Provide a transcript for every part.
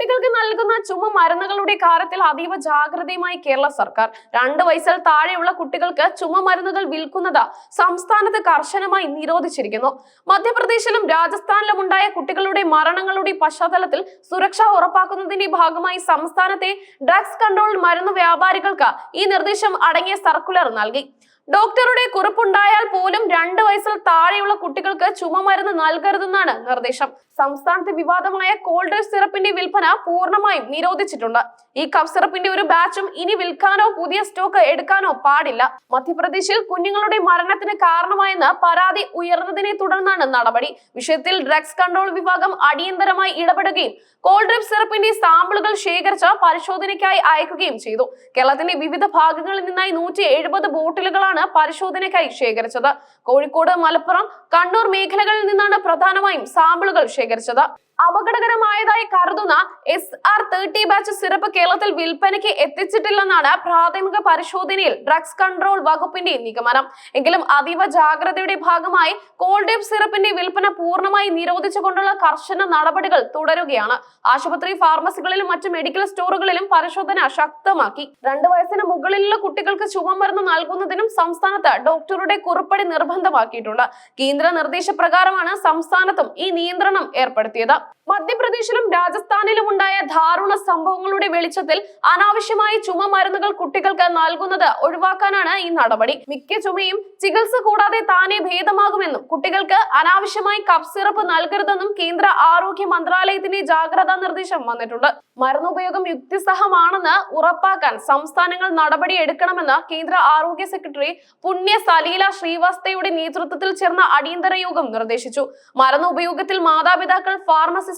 കുട്ടികൾക്ക് നൽകുന്ന ചുമ മരുന്നുകളുടെ കാര്യത്തിൽ അതീവ ജാഗ്രതയുമായി കേരള സർക്കാർ. രണ്ട് വയസ്സിൽ താഴെയുള്ള കുട്ടികൾക്ക് ചുമ മരുന്നുകൾ വിൽക്കുന്നത് സംസ്ഥാനത്ത് കർശനമായി നിരോധിച്ചിരിക്കുന്നു. മധ്യപ്രദേശിലും രാജസ്ഥാനിലും ഉണ്ടായ കുട്ടികളുടെ മരണങ്ങളുടെ പശ്ചാത്തലത്തിൽ സുരക്ഷ ഉറപ്പാക്കുന്നതിന്റെ ഭാഗമായി സംസ്ഥാനത്തെ ഡ്രഗ്സ് കൺട്രോൾ മരുന്ന് വ്യാപാരികൾക്ക് ഈ നിർദ്ദേശം അടങ്ങിയ സർക്കുലർ നൽകി. ഡോക്ടറുടെ കുറിപ്പുണ്ടായാൽ പോലും രണ്ട് വയസ്സിൽ താഴെയുള്ള കുട്ടികൾക്ക് ചുമ മരുന്ന് നൽകരുതെന്നാണ് നിർദ്ദേശം. സംസ്ഥാനത്ത് വിവാദമായ കോൾഡ് സിറപ്പിന്റെ വിൽപ്പന പൂർണമായും നിരോധിച്ചിട്ടുണ്ട്. ഈ കഫ് സിറപ്പിന്റെ ഒരു ബാച്ചും ഇനി വിൽക്കാനോ പുതിയ സ്റ്റോക്ക് എടുക്കാനോ പാടില്ല. മധ്യപ്രദേശിൽ കുഞ്ഞുങ്ങളുടെ മരണത്തിന് കാരണമായെന്ന് പരാതി ഉയർന്നതിനെ തുടർന്നാണ് നടപടി. വിഷയത്തിൽ ഡ്രഗ്സ് കൺട്രോൾ വിഭാഗം അടിയന്തരമായി ഇടപെടുകയും കോൾഡ് സിറപ്പിന്റെ സാമ്പിളുകൾ ശേഖരിച്ച പരിശോധനയ്ക്കായി അയക്കുകയും ചെയ്തു. കേരളത്തിന്റെ വിവിധ ഭാഗങ്ങളിൽ നിന്നായി നൂറ്റി ബോട്ടിലുകളാണ് പരിശോധനയ്ക്കായി ശേഖരിച്ചത്. കോഴിക്കോട് മലപ്പുറം കണ്ണൂർ മേഖലകളിൽ നിന്നാണ് പ്രധാനമായും സാമ്പിളുകൾ ശേഖരിച്ചത്. അപകടകരമായതായി കരുതുന്ന S R thirty batch syrup കേരളത്തിൽ വിൽപ്പനയ്ക്ക് എത്തിച്ചിട്ടില്ലെന്നാണ് പ്രാഥമിക പരിശോധനയിൽ ഡ്രഗ്സ് കൺട്രോൾ വകുപ്പിന്റെ നിഗമനം. എങ്കിലും അതീവ ജാഗ്രതയുടെ ഭാഗമായി കോൾഡേപ്പ് സിറപ്പിന്റെ വിൽപ്പന പൂർണമായി നിരോധിച്ചുകൊണ്ടുള്ള കർശന നടപടികൾ തുടരുകയാണ്. ആശുപത്രി ഫാർമസികളിലും മറ്റ് മെഡിക്കൽ സ്റ്റോറുകളിലും പരിശോധന ശക്തമാക്കി. രണ്ടു വയസ്സിന് മുകളിലുള്ള കുട്ടികൾക്ക് ചുമമരുന്ന് നൽകുന്നതിനും സംസ്ഥാനത്ത് ഡോക്ടറുടെ കുറിപ്പടി നിർബന്ധമാക്കിയിട്ടുണ്ട്. കേന്ദ്ര നിർദ്ദേശപ്രകാരമാണ് സംസ്ഥാനത്തും ഈ നിയന്ത്രണം ഏർപ്പെടുത്തിയത്. മധ്യപ്രദേശിലും രാജസ്ഥാനിലും ഉണ്ടായ ധാരുണ സംഭവങ്ങളുടെ വെളിച്ചത്തിൽ അനാവശ്യമായി ചുമ മരുന്നുകൾ കുട്ടികൾക്ക് നൽകുന്നത് ഒഴിവാക്കാനാണ് ഈ നടപടി. മിക്ക ചുമയും ചികിത്സ കൂടാതെ താനെ ഭേദമാകുമെന്നും കുട്ടികൾക്ക് അനാവശ്യമായി കഫ് സിറപ്പ് നൽകരുതെന്നും കേന്ദ്ര ആരോഗ്യ മന്ത്രാലയത്തിന്റെ ജാഗ്രതാ നിർദ്ദേശം വന്നിട്ടുണ്ട്. മരുന്നുപയോഗം യുക്തിസഹമാണെന്ന് ഉറപ്പാക്കാൻ സംസ്ഥാനങ്ങൾ നടപടി എടുക്കണമെന്ന് കേന്ദ്ര ആരോഗ്യ സെക്രട്ടറി പുണ്യ സലീല ശ്രീവാസ്തയുടെ നേതൃത്വത്തിൽ ചേർന്ന അടിയന്തര യോഗം നിർദ്ദേശിച്ചു. മരുന്ന് മാതാപിതാക്കൾ മാതാപിതാക്കൾ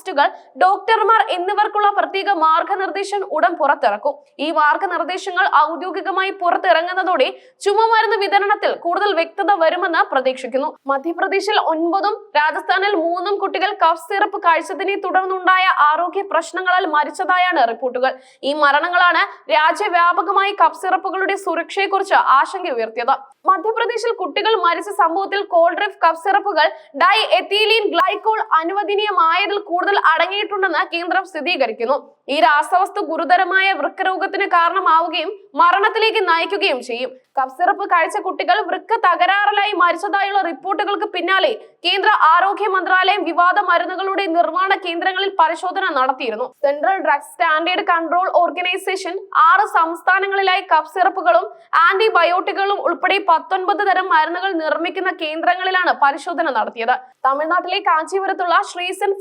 ഫാർമസിസ്റ്റുകൾ ഡോക്ടർമാർ എന്നിവർക്കുള്ള പ്രത്യേക മാർഗനിർദ്ദേശം ഉടൻ പുറത്തിറക്കും. ഈ മാർഗനിർദ്ദേശങ്ങൾ ഔദ്യോഗികമായി പുറത്തിറങ്ങുന്നതോടെ ചുമമരുന്ന് വിതരണത്തിൽ കൂടുതൽ വ്യക്തത വരുമെന്ന് പ്രതീക്ഷിക്കുന്നു. മധ്യപ്രദേശിൽ ഒൻപതും രാജസ്ഥാനിൽ മൂന്നും കുട്ടികൾ കഫ് സിറപ്പ് കഴിച്ചതിനെ തുടർന്നുണ്ടായ ആരോഗ്യ പ്രശ്നങ്ങളാൽ മരിച്ചതായാണ് റിപ്പോർട്ടുകൾ. ഈ മരണങ്ങളാണ് രാജ്യവ്യാപകമായി കഫ് സിറപ്പുകളുടെ സുരക്ഷയെക്കുറിച്ച് ആശങ്ക ഉയർത്തിയത്. മധ്യപ്രദേശിൽ കുട്ടികൾ മരിച്ച സംഭവത്തിൽ കോൾഡ്രിഫ് കഫ് സിറപ്പുകൾ ഡൈ എത്തീലീൻ ഗ്ലൈക്കോൾ അനുവദനീയമായതിൽ കൂടുതൽ അടങ്ങിയിട്ടുണ്ടെന്ന് കേന്ദ്രം സ്ഥിരീകരിക്കുന്നു. ഈ രാസവസ്തു ഗുരുതരമായ വൃക്കരോഗത്തിന് കാരണമാവുകയും മരണത്തിലേക്ക് നയിക്കുകയും ചെയ്യും. കഫ് സിറപ്പ് കഴിച്ച കുട്ടികൾ വൃക്ക തകരാറിലായി മരിച്ചതായുള്ള റിപ്പോർട്ടുകൾക്ക് പിന്നാലെ കേന്ദ്ര ആരോഗ്യ മന്ത്രാലയം വിവാദ മരുന്നുകളുടെ നിർമ്മാണ കേന്ദ്രങ്ങളിൽ പരിശോധന നടത്തിയിരുന്നു. Central drug standard control organisation ആറ് സംസ്ഥാനങ്ങളിലായി കഫ് സിറപ്പുകളും ആന്റിബയോട്ടിക്കുകളും ഉൾപ്പെടെ പത്തൊൻപത് തരം മരുന്നുകൾ നിർമ്മിക്കുന്ന കേന്ദ്രങ്ങളിലാണ് പരിശോധന നടത്തിയത്. തമിഴ്നാട്ടിലെ കാഞ്ചീപുരത്തുള്ള ശ്രീസൻ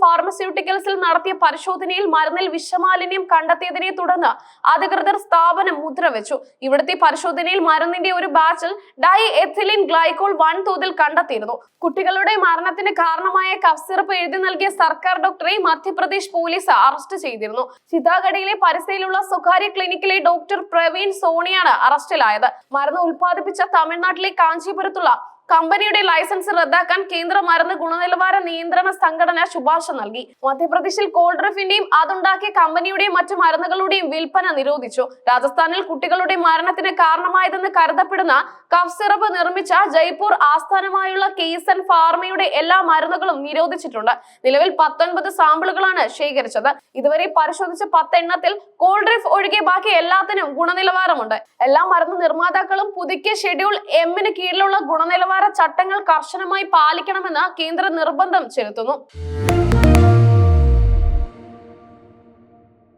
ഫാർമസ്യൂട്ടിക്കൽസിൽ നടത്തിയ പരിശോധനയിൽ മരുന്നിൽ വിഷമാലിന്യം കണ്ടെത്തിയതിനെ തുടർന്ന് അധികൃതർ സ്ഥാപനം മുദ്രവെച്ചു. ഇവിടുത്തെ പരിശോധനയിൽ മരുന്നിന്റെ ഒരു ബാച്ചിൽ ഡൈ എഥിലിൻ ഗ്ലൈക്കോൾ വൻതോതിൽ കണ്ടെത്തിയിരുന്നു. കുട്ടികളുടെ മരണത്തിന് കാരണമായ കഫ് സിറപ്പ് എഴുതി നൽകിയ സർക്കാർ ഡോക്ടറെ മധ്യപ്രദേശ് പോലീസ് അറസ്റ്റ് ചെയ്തിരുന്നു. ചിതാഗഡിയിലെ പരിസരയിലുള്ള സ്വകാര്യ ക്ലിനിക്കിലെ ഡോക്ടർ പ്രവീൺ സോണിയാണ് അറസ്റ്റിലായത്. മരുന്ന് ഉൽപ്പാദിപ്പിച്ച തമിഴ്നാട്ടിലെ കാഞ്ചീപുരത്തുള്ള കമ്പനിയുടെ ലൈസൻസ് റദ്ദാക്കാൻ കേന്ദ്ര മരുന്ന് ഗുണനിലവാര നിയന്ത്രണ സംഘടന ശുപാർശ നൽകി. മധ്യപ്രദേശിൽ കോൾഡ്രിഫിന്റെയും അതുണ്ടാക്കിയ കമ്പനിയുടെയും മറ്റു മരുന്നുകളുടെയും വിൽപ്പന നിരോധിച്ചു. രാജസ്ഥാനിൽ കുട്ടികളുടെ മരണത്തിന് കാരണമായതെന്ന് കരുതപ്പെടുന്ന കഫ് സിറപ്പ് നിർമ്മിച്ച ജയ്പൂർ ആസ്ഥാനമായുള്ള കേസൻ ഫാർമയുടെ എല്ലാ മരുന്നുകളും നിരോധിച്ചിട്ടുണ്ട്. നിലവിൽ പത്തൊൻപത് സാമ്പിളുകളാണ് ശേഖരിച്ചത്. ഇതുവരെ പരിശോധിച്ച പത്തെണ്ണത്തിൽ കോൾഡ്രിഫ് ഒഴികെ ബാക്കി എല്ലാത്തിനും ഗുണനിലവാരമുണ്ട്. എല്ലാ മരുന്ന് നിർമ്മാതാക്കളും പുതുക്കിയ ഷെഡ്യൂൾ എമ്മിന് കീഴിലുള്ള ഗുണനിലവാര ചട്ടങ്ങൾ കർശനമായി പാലിക്കണമെന്ന് കേന്ദ്ര നിർബന്ധം ചെലുത്തുന്നു.